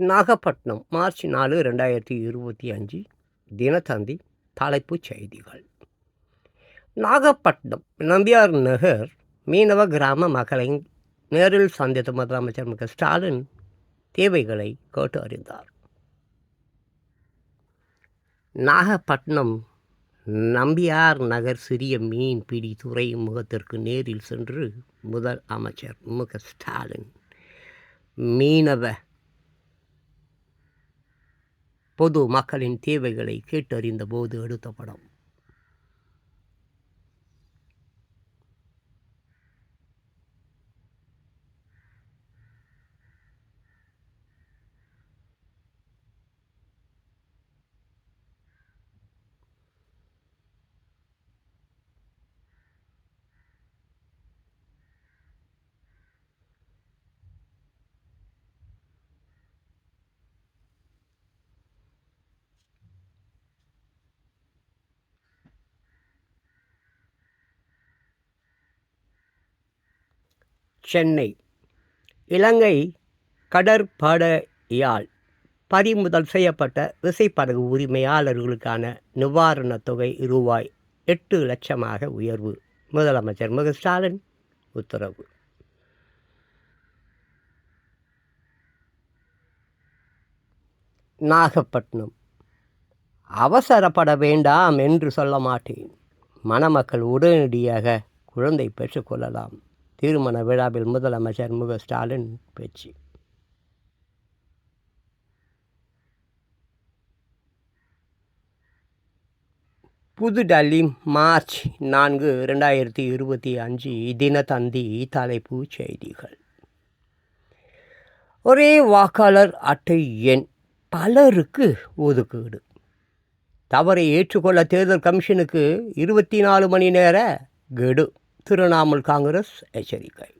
Nagapattinam March நாலு ரெண்டாயிரத்தி இருபத்தி அஞ்சு தினத்தந்தி தலைப்புச் செய்திகள். நாகப்பட்டினம் நம்பியார் நகர் மீனவ கிராம மக்களை நேரில் சந்தித்த முதலமைச்சர் மு. ஸ்டாலின் தேவைகளை கேட்டு அறிந்தார். நாகப்பட்டினம் நம்பியார் நகர் சிறிய மீன்பிடி துறைமுகத்திற்கு நேரில் சென்று முதல் அமைச்சர் மு. க. ஸ்டாலின் மீனவ பொது மக்களின் தேவைகளை கேட்டறிந்த போது எடுத்த படம். சென்னை. இலங்கை கடற்படையால் பறிமுதல் செய்யப்பட்ட விசைப்படகு உரிமையாளர்களுக்கான நிவாரணத் தொகை ரூபாய் எட்டு லட்சமாக உயர்வு. முதலமைச்சர் மு. ஸ்டாலின் உத்தரவு. நாகப்பட்டினம். அவசரப்பட வேண்டாம் என்று சொல்ல மாட்டேன். மணமக்கள் உடனடியாக குழந்தை பெற்றுக்கொள்ளலாம் திருமண விழாவில் முதலமைச்சர் மு ஸ்டாலின் பேச்சு. புதுடெல்லி மார்ச் நான்கு ரெண்டாயிரத்தி இருபத்தி அஞ்சு தினத்தந்தி தலைப்புச் செய்திகள். ஒரே வாக்காளர் அட்டை எண் பலருக்கு ஒதுக்கீடு. தவறை ஏற்றுக்கொள்ள தேர்தல் கமிஷனுக்கு இருபத்தி நாலு மணி நேர கெடு. திரிணாமுல் காங்கிரஸ் எச்சரிக்கை.